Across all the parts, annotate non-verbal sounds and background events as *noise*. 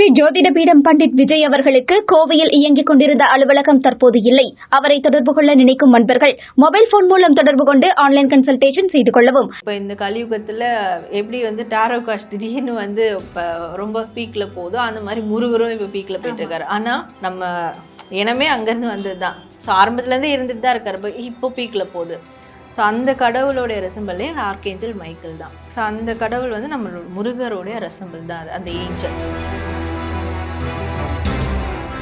ஸ்ரீ ஜோதிட பீடம் பண்டிட் விஜய் அவர்களுக்கு கோவையில் இயங்கிக் கொண்டிருந்த அலுவலகம் தற்போது இல்லை. அவரை தொடர்பு கொள்ள நினைக்கும் நண்பர்கள் மொபைல் போன் மூலம் தொடர்பு கொண்டு ஆன்லைன் கன்சல்டேஷன் செய்து கொள்ளவும். இப்போ இந்த கலியுகத்தில் எப்படி வந்து டாரோ கார்ட்ஸ் திடீர்னு வந்து இப்போ ரொம்ப பீக்கில் போதோ அந்த மாதிரி முருகரும் இப்போ பீக்கில் போயிட்டு இருக்காரு. ஆனால் நம்ம இனமே அங்கேருந்து வந்தது தான் ஸோ ஆரம்பத்துலேருந்தே இருந்துட்டு தான் இருக்காரு. இப்போ இப்போ பீக்கில் போகுது. ஸோ அந்த கடவுளுடைய ரெசம்பிளே ஆர்கேஞ்சல் மைக்கேல் தான். ஸோ அந்த கடவுள் வந்து நம்மளோட முருகருடைய ரெசம்பிள் தான் அது அந்த ஏஞ்சல்.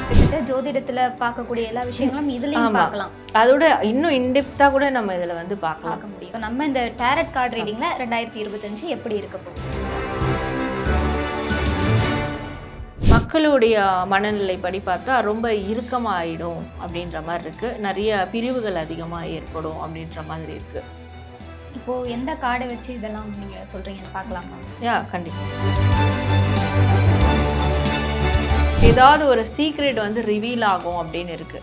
கிட்டத்தட்ட ஜோதிடத்துல பார்க்கக்கூடிய எல்லா விஷயங்களும் இதுலயும். பார்க்கலாம். அதோட இன்னும் இன்டெப்த்தாக கூட நம்ம இதில் வந்து பார்க்கலாம். பார்க்க முடியும். நம்ம இந்த டேரட் கார்டு ரீடிங்ல ரெண்டாயிரத்தி இருபத்தஞ்சு எப்படி இருக்க போகுது? மக்களுடைய மனநிலை படி பார்த்தா ரொம்ப இறுக்கமாயிடும் அப்படின்ற மாதிரி இருக்கு. நிறைய பிரிவுகள் அதிகமாக ஏற்படும் அப்படின்ற மாதிரி இருக்கு. இப்போ எந்த கார்டை வச்சு இதெல்லாம் நீங்க சொல்றீங்கன்னு பார்க்கலாமா? யா கண்டிப்பா. ஏதாவது ஒரு சீக்ரெட் வந்து ரிவீல் ஆகும் அப்படின்னு இருக்கு.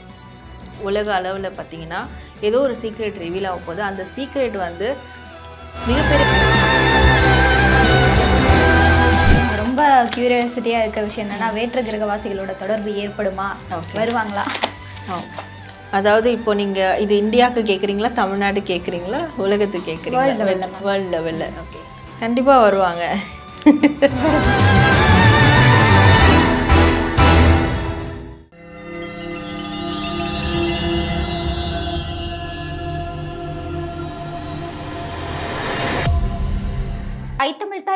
உலக அளவில் பார்த்தீங்கன்னா ஏதோ ஒரு சீக்ரெட் ரிவீல் ஆக போகுது. அந்த சீக்ரெட் வந்து மிகப்பெரிய ரொம்ப கியூரியாசிட்டியா இருக்க விஷயம் என்னன்னா வேற்று கிரகவாசிகளோட தொடர்பு ஏற்படுமா. வருவாங்களா? ஆ. அதாவது இப்போ நீங்க இது இந்தியாவுக்கு கேக்குறீங்களா? தமிழ்நாடு கேக்குறீங்களா? உலகத்துக்கு ma'am. வேர்ல்ட் லெவல்ல ஓகே கண்டிப்பா வருவாங்க. *laughs*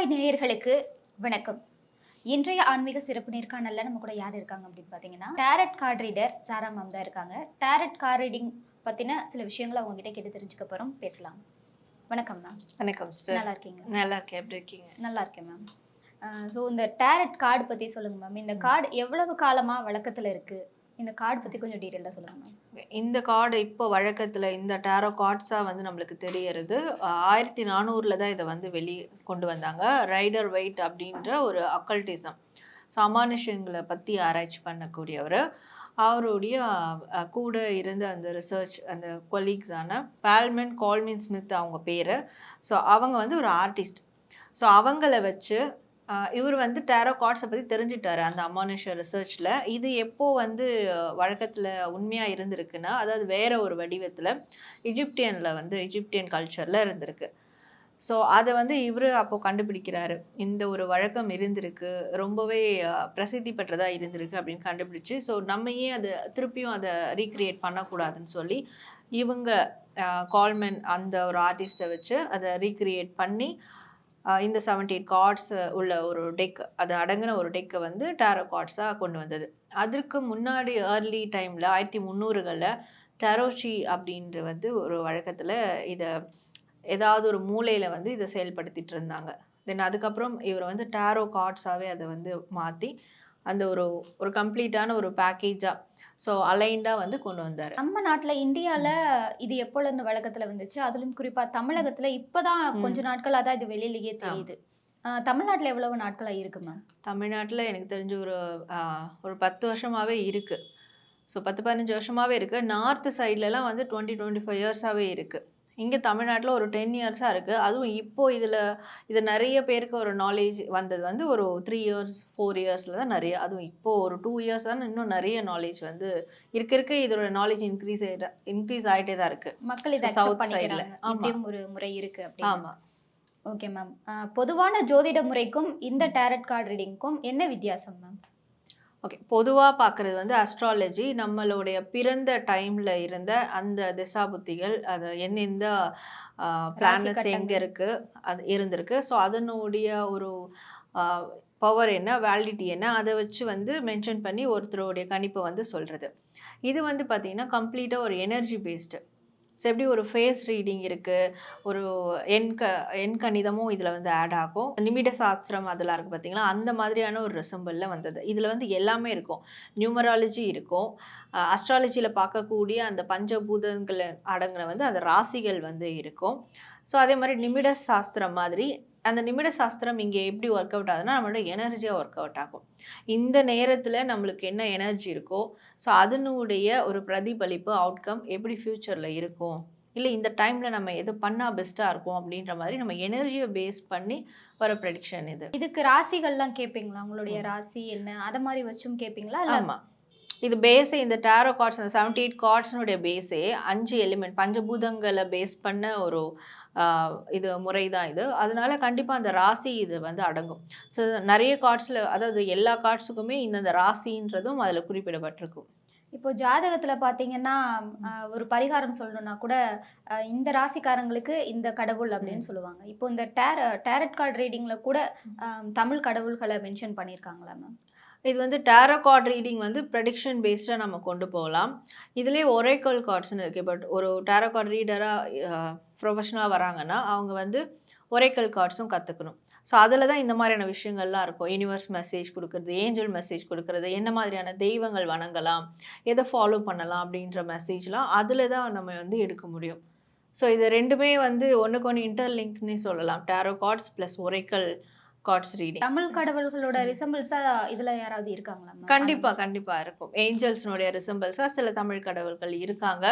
தாய் நேயர்களுக்கு வணக்கம். இன்றைய ஆன்மீக சிறப்பு நேர்காணல்ல நம்ம கூட யார் இருக்காங்க அப்படின்னு பார்த்தீங்கன்னா tarot card reader Sara ma'am தான் இருக்காங்க. டேரட் கார்டு ரீடிங் பத்தின சில விஷயங்களை அவங்க கிட்ட கேட்டு தெரிஞ்சுக்க போறோம். பேசலாம். வணக்கம் மேம் வணக்கம் சிஸ்டர் நல்லா இருக்கீங்களா? நல்லா இருக்கேன். எப்படி இருக்கீங்க? நல்லா இருக்கேன் மேம் ஸோ இந்த டேரட் கார்டு பத்தி சொல்லுங்க மேம் இந்த கார்டு எவ்வளவு காலமா வழக்கத்துல இருக்கு? இந்த கார்டு பத்தி கொஞ்சம் டீட்டெயிலாக சொல்லுங்க இந்த கார்டு இப்போ வழக்கத்துல இந்த டேரோ கார்ட்ஸா வந்து நம்மளுக்கு தெரியறது. ஆயிரத்தி நானூறுல தான் இதை வந்து வெளி கொண்டு வந்தாங்க. ரைடர் வெயிட் அப்படின்ற ஒரு அக்கல்டிசம் ஸோ அமானுஷங்களை பத்தி ஆராய்ச்சி பண்ணக்கூடியவர். அவருடைய கூட இருந்த அந்த ரிசர்ச் அந்த கொலீக்ஸான பால்மென் கால்மின் ஸ்மித் அவங்க பேர். ஸோ அவங்க வந்து ஒரு ஆர்டிஸ்ட் ஸோ அவங்கள வச்சு இவர் வந்து டேரோ கார்ட்ஸை பற்றி தெரிஞ்சுட்டாரு அந்த அமானுஷ ரிசர்ச்சில் இது எப்போ வந்து வழக்கத்தில் உண்மையாக இருந்திருக்குன்னா அதாவது வேற ஒரு வடிவத்தில் இஜிப்டியனில் வந்து இஜிப்டியன் கல்ச்சரில் இருந்திருக்கு. ஸோ அதை வந்து இவர் அப்போது கண்டுபிடிக்கிறாரு. இந்த ஒரு வழக்கம் இருந்திருக்கு ரொம்பவே பிரசித்தி பெற்றதாக இருந்திருக்கு அப்படின்னு கண்டுபிடிச்சு ஸோ நம்ம ஏன் அதை திருப்பியும் அதை ரீக்ரியேட் பண்ணக்கூடாதுன்னு சொல்லி இவங்க கால்மென் அந்த ஒரு ஆர்டிஸ்ட்டை வச்சு அதை ரீக்ரியேட் பண்ணி இந்த செவன்டி எயிட் கார்ட்ஸ் உள்ள ஒரு டெக் அது அடங்கின ஒரு டெக்கை வந்து டேரோ கார்ட்ஸாக கொண்டு வந்தது. அதற்கு முன்னாடி ஏர்லி டைமில் ஆயிரத்தி முந்நூறுகளில் டரோஷி அப்படின்ற வந்து ஒரு வழக்கத்தில் இதை ஏதாவது ஒரு மூலையில் வந்து இதை செயல்படுத்திட்டு இருந்தாங்க. தென் அதுக்கப்புறம் இவர் வந்து டேரோ கார்ட்ஸாகவே அதை வந்து மாற்றி அந்த ஒரு ஒரு கம்ப்ளீட்டான ஒரு பேக்கேஜாக ஸோ அலைண்டாக வந்து கொண்டு வந்தார். நம்ம நாட்டுல இந்தியால இது எப்போல இருந்து வழக்கத்துல வந்துச்சு? அதுலயும் குறிப்பா தமிழகத்துல இப்பதான் ம். கொஞ்ச நாட்களா தான் இது வெளியிலேயே தெரியுது. தமிழ்நாட்டுல எவ்வளவு நாட்களா இருக்கு மேம்? தமிழ்நாட்டில் எனக்கு தெரிஞ்ச ஒரு ஒரு பத்து வருஷமாகவே இருக்குது ஸோ பத்து பதினஞ்சு வருஷமாகவே இருக்குது நார்த்து சைட்லலாம் வந்து டுவெண்ட்டி டுவெண்ட்டி ஃபைவ் இயர்ஸாகவே இருக்குது இங்கே தமிழ்நாட்டில் ஒரு டென் இயர்ஸாக இருக்குது அதுவும் இப்போ இதில் இது நிறைய பேருக்கு ஒரு நாலேஜ் வந்தது வந்து ஒரு த்ரீ இயர்ஸ் ஃபோர் இயர்ஸில் தான் நிறைய அதுவும் இப்போ ஒரு டூ இயர்ஸ் தான் இன்னும் நிறைய நாலேஜ் வந்து இருக்க இருக்க. இதோட நாலேஜ் இன்க்ரீஸ் ஆகிட்ட இன்க்ரீஸ் ஆகிட்டே தான் இருக்குது மக்கள் இதை South அக்செப்ட் side ல. பண்ணிக்கிறாங்க. ஆமா. இப்படியும் ஒரு முறை இருக்கு அப்படின்னு. ஆமாம் ஓகே மேம் பொதுவான ஜோதிட முறைக்கும் இந்த டேரட் கார்டு ரீடிங்க்கும் என்ன வித்தியாசம் மேம் ஓகே பொதுவாக பார்க்குறது வந்து அஸ்ட்ராலஜி நம்மளுடைய பிறந்த டைமில் இருந்த அந்த திசாபுத்திகள் அது எந்தெந்த பிளானட்ஸ். எங்கே இருக்குது அது இருந்திருக்கு ஸோ அதனுடைய ஒரு பவர் என்ன வேலிடிட்டி என்ன அதை வச்சு வந்து மென்ஷன் பண்ணி ஒருத்தருடைய கணிப்பை வந்து சொல்கிறது இது வந்து பார்த்திங்கன்னா கம்ப்ளீட்டாக ஒரு எனர்ஜி பேஸ்டு ஸோ எப்படி ஒரு ஃபேஸ் ரீடிங் இருக்குது ஒரு எண் க எண் கணிதமும் இதில் வந்து ஆட் ஆகும். நிமிட சாஸ்திரம் அதெல்லாம் இருக்குது பார்த்தீங்களா அந்த மாதிரியான ஒரு ரெசம்பிளில் வந்தது. இதில் வந்து எல்லாமே இருக்கும். நியூமராலஜி இருக்கும். அஸ்ட்ராலஜியில் பார்க்கக்கூடிய அந்த பஞ்சபூதங்கள் அடங்கின வந்து அந்த ராசிகள் வந்து இருக்கும். ஸோ அதே மாதிரி நிமிட சாஸ்திரம் மாதிரி அந்த நிமிட சாஸ்திரம் இங்கே எப்படி ஒர்க் அவுட் ஆகுதுன்னா நம்மளோட எனர்ஜியாக ஒர்க் அவுட் ஆகும். இந்த நேரத்தில் நம்மளுக்கு என்ன எனர்ஜி இருக்கோ ஸோ அதனுடைய ஒரு பிரதிபலிப்பு அவுட்கம் எப்படி ஃப்யூச்சரில் இருக்கும்? இல்லை இந்த டைமில் நம்ம எது பண்ணால் பெஸ்ட்டாக இருக்கும் அப்படின்ற மாதிரி நம்ம எனர்ஜியை பேஸ் பண்ணி வர ப்ரெடிக்ஷன் இது. இதுக்கு ராசிகள்லாம் கேட்பீங்களா உங்களுடைய ராசி என்ன? அத மாதிரி வச்சும் கேட்பீங்களா ஆமாம் இது பேஸே இந்த டேரோ கார்ட்ஸ் அந்த செவன்டி எயிட் கார்ட்ஸ்னுடைய பேஸே அஞ்சு எலிமெண்ட் பஞ்சபூதங்களை பேஸ் பண்ண ஒரு இது முறை தான் இது. அதனால கண்டிப்பாக அந்த ராசி இது வந்து அடங்கும். ஸோ நிறைய கார்ட்ஸில் அதாவது எல்லா கார்ட்ஸுக்குமே இந்தந்த ராசின்றதும் அதில் குறிப்பிடப்பட்டிருக்கும். இப்போ ஜாதகத்துல பாத்தீங்கன்னா ஒரு பரிகாரம் சொல்லணும்னா கூட இந்த ராசிக்காரங்களுக்கு இந்த கடவுள் அப்படின்னு சொல்லுவாங்க. இப்போ இந்த டேர டேரட் கார்டு ரீடிங்ல கூட தமிழ் கடவுள்களை மென்ஷன் பண்ணியிருக்காங்களா மேம் இது வந்து டேரோ கார்ட் ரீடிங் வந்து ப்ரெடிக்ஷன் பேஸ்டாக நம்ம கொண்டு போகலாம். இதுலேயே ஒரேக்கல் கார்ட்ஸ்னு இருக்குது பட் ஒரு டேரோ கார்ட் ரீடராக ப்ரொஃபஷனலாக வராங்கன்னா அவங்க வந்து ஒரேக்கல் கார்ட்ஸும் கற்றுக்கணும் ஸோ அதில் தான் இந்த மாதிரியான விஷயங்கள்லாம் இருக்கும். யூனிவர்ஸ் மெசேஜ் கொடுக்குறது ஏஞ்சல் மெசேஜ் கொடுக்குறது என்ன மாதிரியான தெய்வங்கள் வணங்கலாம் எதை ஃபாலோ பண்ணலாம் அப்படின்ற மெசேஜ்லாம் அதில் தான் நம்ம வந்து எடுக்க முடியும். ஸோ இது ரெண்டுமே வந்து ஒன்றுக்கு ஒன்று இன்டர்லிங்க்னே சொல்லலாம். Tarot cards plus oracle cards reading Tamil கடவுள்களோட ரிசம்பிள்ஸா இதுல யாராவது இருக்காங்களா? கண்டிப்பா கண்டிப்பா இருக்கும். ஏஞ்சல்ஸ்னுடைய ரிசம்பிள்ஸா சில தமிழ் கடவுள்கள் இருக்காங்க.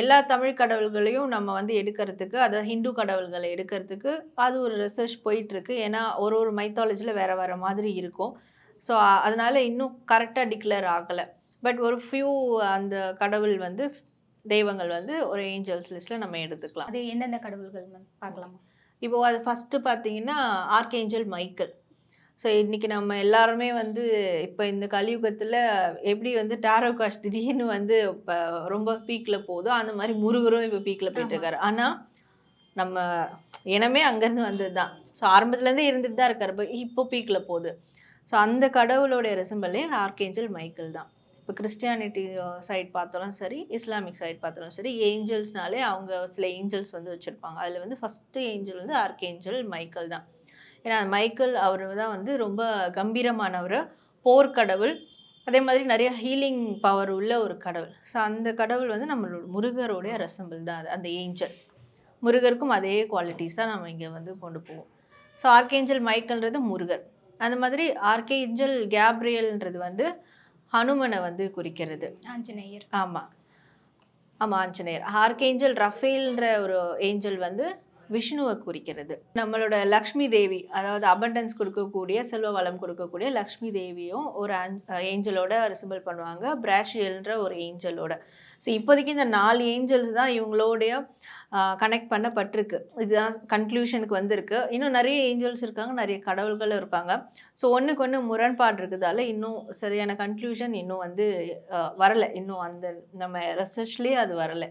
எல்லா தமிழ் கடவுள்களையும் நம்ம வந்து எடுக்கிறதுக்கு அதாவது ஹிந்து கடவுள்களை எடுக்கிறதுக்கு அது ஒரு ரிசர்ச் போயிட்டு இருக்கு ஏன்னா ஒரு ஒரு மைத்தாலஜில வேற வேற மாதிரி இருக்கும். ஸோ அதனால இன்னும் கரெக்டாக டிக்ளேர் ஆகலை. பட் ஒரு ஃபியூ அந்த கடவுள் வந்து தெய்வங்கள் வந்து ஒரு ஏஞ்சல்ஸ் லிஸ்ட்ல நம்ம எடுத்துக்கலாம். அது எந்தெந்த கடவுள்கள் மேம் பார்க்கலாமா? இப்போ அது ஃபஸ்ட்டு பார்த்தீங்கன்னா ஆர்கேஞ்சல் மைக்கேல் ஸோ இன்னைக்கு நம்ம எல்லாருமே வந்து இப்போ இந்த கலியுகத்தில் எப்படி வந்து டாரோ கார்ட்ஸ் திடீர்னு வந்து இப்போ ரொம்ப பீக்கில் போதோ அந்த மாதிரி முருகரும் இப்போ பீக்கில் போயிட்டு ஆமா. இருக்காரு ஆனால் நம்ம இனமே அங்கேருந்து வந்தது தான் ஸோ ஆரம்பத்துலேருந்தே இருந்துட்டு தான் இருக்காரு. இப்போ இப்போ பீக்கில் போகுது. ஸோ அந்த கடவுளுடைய ரெசம்பிளே ஆர்கேஞ்சல் மைக்கேல் தான். இப்போ கிறிஸ்டியானிட்டி சைட் பார்த்தாலும் சரி இஸ்லாமிக் சைட் பார்த்தாலும் சரி ஏஞ்சல்ஸ்னாலே அவங்க சில ஏஞ்சல்ஸ் வந்து வச்சுருப்பாங்க. அதில் வந்து ஃபஸ்ட்டு ஏஞ்சல் வந்து ஆர்கேஞ்சல் மைக்கேல் தான். ஏன்னா மைக்கேல் அவர் தான் வந்து ரொம்ப கம்பீரமானவர் போர்க்கடவுள். அதே மாதிரி நிறைய ஹீலிங் பவர் உள்ள ஒரு கடவுள். ஸோ அந்த கடவுள் வந்து நம்மளோட முருகருடைய ரசம்பிள் தான் அது அந்த ஏஞ்சல் முருகருக்கும் அதே குவாலிட்டிஸ் தான் நம்ம இங்கே வந்து கொண்டு போவோம். ஸோ ஆர்கேஞ்சல் மைக்கேல்ன்றது முருகர். அந்த மாதிரி ஆர்கேஞ்சல் கேப்ரியல்ன்றது வந்து ஹனுமனை வந்து குறிக்கிறது. ஆஞ்சநேயர். ஆமா. ஆமா ஆஞ்சநேயர். ஆர்கேஞ்சல் ரஃபேல்ன்ற ஒரு ஏஞ்சல் வந்து விஷ்ணுவை குறிக்கிறது. நம்மளோட லக்ஷ்மி தேவி அதாவது அபண்டன்ஸ் கொடுக்கக்கூடிய செல்வ வளம் கொடுக்கக்கூடிய லக்ஷ்மி தேவியும் ஒரு ஏஞ்சலோட ரிசம்பிள் பண்ணுவாங்க. பிராஷியல்ன்ற ஒரு ஏஞ்சலோட. ஸோ இப்போதைக்கு இந்த நாலு ஏஞ்சல்ஸ் தான் இவங்களோடைய கனெக்ட் பண்ணப்பட்டிருக்கு. இதுதான் கன்க்ளூஷனுக்கு வந்திருக்கு. இன்னும் நிறைய ஏஞ்சல்ஸ் இருக்காங்க நிறைய கடவுள்களும் இருக்காங்க. ஸோ ஒன்றுக்கு ஒன்று முரண்பாடு இருக்குதால இன்னும் சரியான கன்க்ளூஷன் இன்னும் வந்து வரலை. இன்னும் அந்த நம்ம ரிசர்ச்லேயே அது வரலை.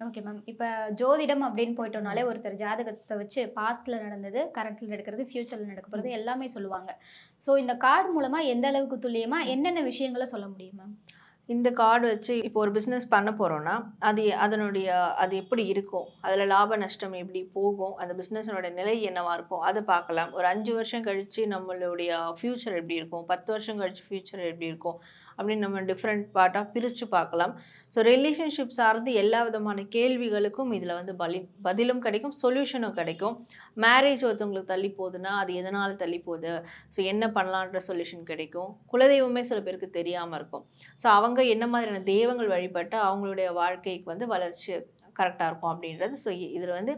ஓகே மேம் இப்போ ஜோதிடம் அப்படின்னு போயிட்டோம்னாலே ஒருத்தர் ஜாதகத்தை வச்சு பாஸ்டில் நடந்தது கரண்ட்டில் நடக்கிறது ஃப்யூச்சரில் நடக்க போகிறது எல்லாமே சொல்லுவாங்க. ஸோ இந்த கார்டு மூலமாக எந்த அளவுக்கு துல்லியமாக என்னென்ன விஷயங்களை சொல்ல முடியும் மேம் இந்த கார்டு வச்சு இப்போ ஒரு பிஸ்னஸ் பண்ண போகிறோன்னா அது அதனுடைய அது எப்படி இருக்கும்? அதில் லாப நஷ்டம் எப்படி போகும்? அந்த பிஸ்னஸோட நிலை என்னவா இருக்கும்? அதை பார்க்கலாம். ஒரு அஞ்சு வருஷம் கழித்து நம்மளுடைய ஃப்யூச்சர் எப்படி இருக்கும்? பத்து வருஷம் கழிச்சு ஃப்யூச்சர் எப்படி இருக்கும்? அப்படின்னு நம்ம டிஃப்ரெண்ட் பார்ட்டாக பிரித்து பார்க்கலாம். ஸோ ரிலேஷன்ஷிப் சார்ந்து எல்லா விதமான கேள்விகளுக்கும் இதில் வந்து பலி பதிலும் கிடைக்கும் சொல்யூஷனும் கிடைக்கும். மேரேஜ் ஒருத்தவங்களுக்கு தள்ளி போகுதுன்னா அது எதனால் தள்ளி போகுது? ஸோ என்ன பண்ணலான்ற சொல்யூஷன் கிடைக்கும். குலதெய்வமே சில பேருக்கு தெரியாமல் இருக்கும். ஸோ அவங்க என்ன மாதிரியான தெய்வங்கள் வழிபட்டு அவங்களுடைய வாழ்க்கைக்கு வந்து வளர்ச்சி கரெக்டாக இருக்கும் அப்படின்றது. ஸோ இதில் வந்து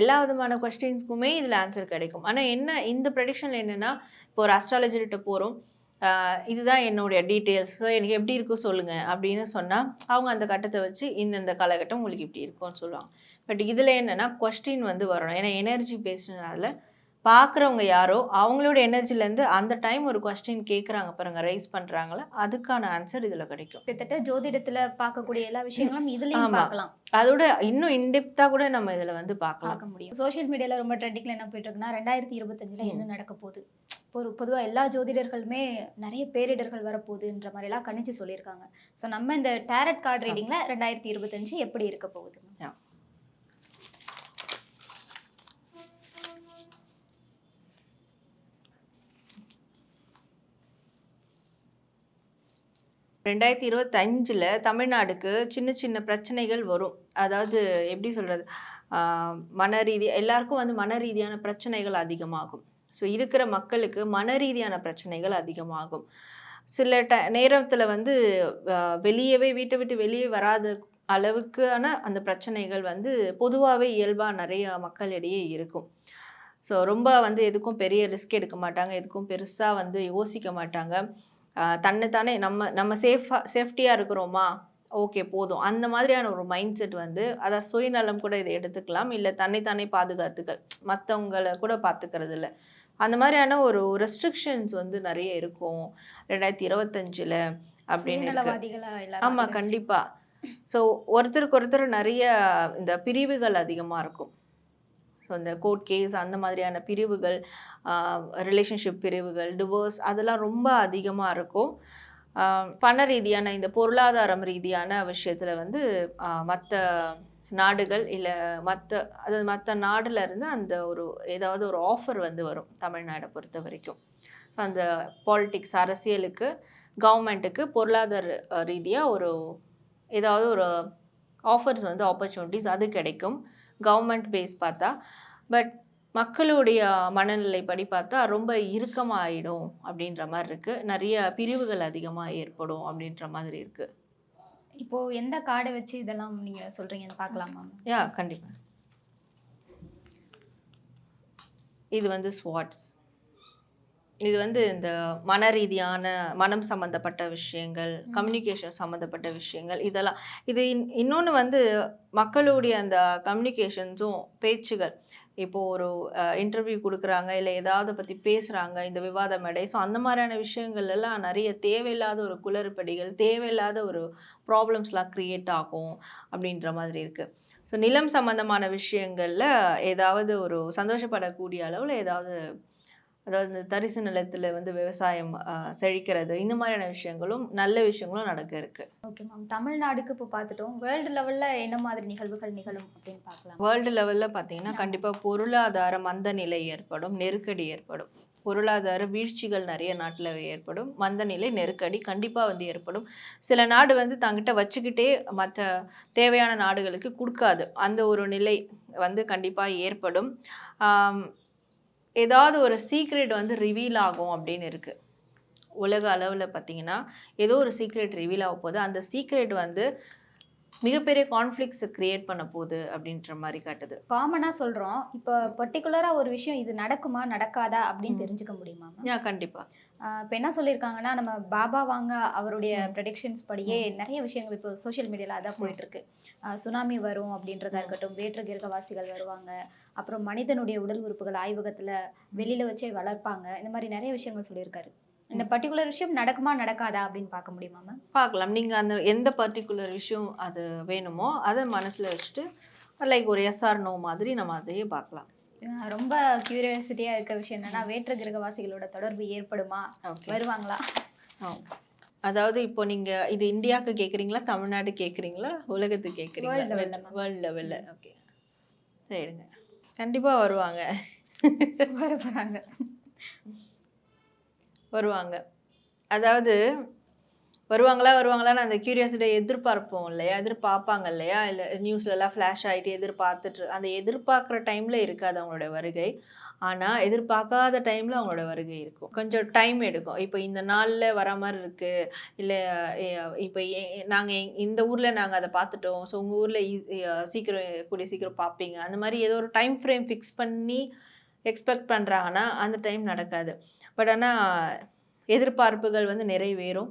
எல்லா விதமான கொஸ்டின்ஸ்க்குமே இதில் ஆன்சர் கிடைக்கும். ஆனால் என்ன இந்த ப்ரெடிக்ஷனில் என்னென்னா இப்போ ஒரு அஸ்ட்ராலஜர்கிட்ட போகிறோம் இதுதான் என்னுடைய டீட்டெயில்ஸ் ஸோ எனக்கு எப்படி இருக்கும் சொல்லுங்கள் அப்படின்னு சொன்னால் அவங்க அந்த கட்டத்தை வச்சு இந்தந்த காலகட்டம் உங்களுக்கு இப்படி இருக்கும்னு சொல்லுவாங்க. பட் இதில் என்னென்னா கொஸ்டின் வந்து வரணும். ஏன்னா எனர்ஜி பேசுனதுனால பார்க்குறவங்க யாரோ அவங்களோட எனர்ஜிலேருந்து அந்த டைம் ஒரு கொஸ்டின் கேட்குறாங்க பாருங்க ரைஸ் பண்ணுறாங்களே அதுக்கான ஆன்சர் இதில் கிடைக்கும். கிட்டத்தட்ட ஜோதிடத்துல பார்க்கக்கூடிய எல்லா விஷயங்களும் இதுலயும். பார்க்கலாம். அதோட இன்னும் இன்டெப்த்தாக கூட நம்ம இதில் வந்து பார்க்கலாம். பார்க்க முடியும். சோஷியல் மீடியால ரொம்ப ட்ரெண்டிங்ல என்ன போயிட்டு இருக்குன்னா ரெண்டாயிரத்தி இருபத்தஞ்சுல என்ன நடக்க போகுது? ஒரு பொதுவா எல்லா ஜோதிடர்களுமே நிறைய பேரிடர்கள் வரப்போகுதுன்ற மாதிரி எல்லாம் கணிச்சு சொல்லியிருக்காங்க. ஸோ நம்ம இந்த டேரட் கார்டு ரீடிங்ல ரெண்டாயிரத்தி இருபத்தஞ்சு எப்படி இருக்க போகுது. ரெண்டாயிரத்தி இருபத்தஞ்சில் தமிழ்நாடுக்கு சின்ன சின்ன பிரச்சனைகள் வரும். அதாவது எப்படி சொல்கிறது மன ரீதி எல்லாருக்கும் வந்து மன ரீதியான பிரச்சனைகள் அதிகமாகும். ஸோ இருக்கிற மக்களுக்கு மன ரீதியான பிரச்சனைகள் அதிகமாகும். சில ட நேரத்தில் வந்து வெளியவே வீட்டை விட்டு வெளியே வராத அளவுக்கான அந்த பிரச்சனைகள் வந்து பொதுவாகவே இயல்பாக நிறைய மக்களிடையே இருக்கும். ஸோ ரொம்ப வந்து எதுக்கும் பெரிய ரிஸ்க் எடுக்க மாட்டாங்க. எதுக்கும் பெருசாக வந்து யோசிக்க மாட்டாங்க. தன்னைத்தானே நம்ம நம்ம சேஃபாக சேஃப்டியாக இருக்கிறோமா? ஓகே போதும். அந்த மாதிரியான ஒரு மைண்ட் செட் வந்து அதான் சுயநலம் கூட இதை எடுத்துக்கலாம். இல்லை தன்னைத்தானே பாதுகாத்துக்கள் மற்றவங்கள கூட பார்த்துக்கிறது இல்லை அந்த மாதிரியான ஒரு ரெஸ்ட்ரிக்ஷன்ஸ் வந்து நிறைய இருக்கும். ரெண்டாயிரத்தி இருபத்தஞ்சில் அப்படின்னு இருக்கு. சுயநலவாதிகளா எல்லாரும் ஆமா அதிகம் கண்டிப்பா. ஸோ ஒருத்தருக்கு ஒருத்தர் நிறைய இந்த பிரிவுகள் அதிகமா இருக்கும். ஸோ இந்த கோர்ட் கேஸ் அந்த மாதிரியான பிரிவுகள் ரிலேஷன்ஷிப் பிரிவுகள் டிவோர்ஸ் அதெல்லாம் ரொம்ப அதிகமாக இருக்கும். பண ரீதியான இந்த பொருளாதாரம் ரீதியான விஷயத்துல வந்து மற்ற நாடுகள் இல்லை மற்ற அதாவது மற்ற நாடுல இருந்து அந்த ஒரு ஏதாவது ஒரு ஆஃபர் வந்து வரும் தமிழ்நாடை பொறுத்த வரைக்கும். ஸோ அந்த பாலிட்டிக்ஸ் அரசியலுக்கு கவர்மெண்ட்டுக்கு பொருளாதார ரீதியாக ஒரு ஏதாவது ஒரு ஆஃபர்ஸ் வந்து ஆப்பர்ச்சுனிட்டிஸ் அது கிடைக்கும். கவர்மெண்ட் பேஸ் பார்த்தா. பட் மக்களுடைய மனநிலைப்படி பார்த்தா ரொம்ப இறுக்கமாகிடும் அப்படின்ற மாதிரி இருக்குது நிறைய பிரிவுகள் அதிகமாக ஏற்படும் அப்படின்ற மாதிரி இருக்குது இப்போ எந்த கார்டை வச்சு இதெல்லாம் நீங்க சொல்றீங்கன்னு பார்க்கலாமா? யா கண்டிப்பா. இது வந்து ஸ்வாட்ஸ். இது வந்து இந்த மன ரீதியான மனம் சம்பந்தப்பட்ட விஷயங்கள் கம்யூனிகேஷன் சம்மந்தப்பட்ட விஷயங்கள் இதெல்லாம். இது இன்- இன்னொன்னு வந்து மக்களுடைய அந்த கம்யூனிகேஷன்ஸும் பேச்சுகள். இப்போது ஒரு இன்டர்வியூ கொடுக்குறாங்க இல்லை ஏதாவது பற்றி பேசுகிறாங்க இந்த விவாத மேடை ஸோ அந்த மாதிரியான விஷயங்கள் எல்லாம் நிறைய தேவையில்லாத ஒரு குளறுபடிகள் தேவையில்லாத ஒரு ப்ராப்ளம்ஸ்லாம் க்ரியேட் ஆகும் அப்படின்ற மாதிரி இருக்குது ஸோ நிலம் சம்மந்தமான விஷயங்களில் ஏதாவது ஒரு சந்தோஷப்படக்கூடிய அளவில் ஏதாவது அதாவது இந்த தரிசு நிலத்தில் வந்து விவசாயம் செழிக்கிறது இந்த மாதிரியான விஷயங்களும் நல்ல விஷயங்களும் நடக்க இருக்கு. ஓகே மேம் தமிழ்நாடுக்கு இப்போ பார்த்துட்டோம் வேர்ல்டு லெவல்ல என்ன மாதிரி நிகழ்வுகள் நிகழும் அப்படின்னு பார்க்கலாம் வேர்ல்டு லெவலில் பார்த்தீங்கன்னா கண்டிப்பாக பொருளாதார மந்த நிலை ஏற்படும் நெருக்கடி ஏற்படும். பொருளாதார வீழ்ச்சிகள் நிறைய நாட்டில் ஏற்படும். மந்த நிலை நெருக்கடி கண்டிப்பாக வந்து ஏற்படும். சில நாடு வந்து தங்கிட்ட வச்சுக்கிட்டே மற்ற தேவையான நாடுகளுக்கு கொடுக்காது. அந்த ஒரு நிலை வந்து கண்டிப்பாக ஏற்படும். ஏதாவது ஒரு சீக்ரெட் வந்து ரிவீல் ஆகும் அப்படின்னு இருக்கு. உலக அளவில் பார்த்தீங்கன்னா ஏதோ ஒரு சீக்ரெட் ரிவீல் ஆக போகுது. அந்த சீக்ரெட் வந்து மிகப்பெரிய கான்ஃப்ளிக்ஸை கிரியேட் பண்ண போகுது அப்படின்ற மாதிரி காட்டுது. காமனா சொல்றோம். இப்போ பர்டிகுலரா ஒரு விஷயம் இது நடக்குமா நடக்காதா அப்படின்னு. தெரிஞ்சுக்க முடியுமா யா கண்டிப்பா. இப்போ என்ன சொல்லியிருக்காங்கன்னா நம்ம பாபா வாங்க அவருடைய ப்ரெடிக்ஷன்ஸ் படியே நிறைய விஷயங்கள் இப்போ சோஷியல் மீடியால அதான் போயிட்டு இருக்கு. ஆஹ் சுனாமி வரும் அப்படின்றதா இருக்கட்டும் வேற்று கிரகவாசிகள் வருவாங்க. அப்புறம் மனிதனுடைய உடல் உறுப்புகள் ஆய்வகத்துல வெளியில வச்சே வளர்ப்பாங்க. இந்த மாதிரி நிறைய விஷயங்கள் சொல்லியிருக்காரு. இந்த பர்டிகுலர் விஷயம் நடக்குமா நடக்காதா அப்படின்னு பார்க்க முடியுமா மேம் பார்க்கலாம். நீங்க அந்த எந்த பர்டிகுலர் விஷயம் அது வேணுமோ அதை மனசுல வச்சுட்டு லைக் ஒரு எஸ்ஆர் நோ மாதிரி நம்ம அதையே பார்க்கலாம். ரொம்ப கியூரியாசிட்டியா இருக்க விஷயம் என்னன்னா வேற்று கிரகவாசிகளோட தொடர்பு ஏற்படுமா? வருவாங்களா? அதாவது இப்போ நீங்க இது இந்தியாவுக்கு கேக்குறீங்களா தமிழ்நாடு கேக்குறீங்களா உலகத்துக்கு ma'am. வேர்ல்ட் லெவல்ல ஓகே. சரிங்க. கண்டிப்பா வருவாங்க. வர வருவாங்க. அதாவது வருவாங்களா வருவாங்களான்னு அந்த கியூரியாசிட்டியை எதிர்பார்ப்போம் இல்லையா? எதிர்பார்ப்பாங்க இல்லையா? இல்லை நியூஸ்ல எல்லாம் ஃப்ளாஷ் ஆயிட்டு எதிர்பார்த்துட்டு அந்த எதிர்பார்க்குற டைம்ல இருக்காது அவங்களோட வருகை. ஆனால் எதிர்பார்க்காத டைமில் அவங்களோட வருகை இருக்கும். கொஞ்சம் டைம் எடுக்கும். இப்போ இந்த நாளில் வர மாதிரி இருக்குது இல்லை இப்போ நாங்கள் இந்த ஊரில் நாங்கள் அதை பார்த்துட்டோம். ஸோ உங்கள் ஊரில் சீக்கிரம் கூடிய சீக்கிரம் பார்ப்பீங்க. அந்த மாதிரி ஏதோ ஒரு டைம் ஃப்ரேம் ஃபிக்ஸ் பண்ணி எக்ஸ்பெக்ட் பண்ணுறாங்கன்னா அந்த டைம் நடக்காது. பட் ஆனால் எதிர்பார்ப்புகள் வந்து நிறைவேறும்.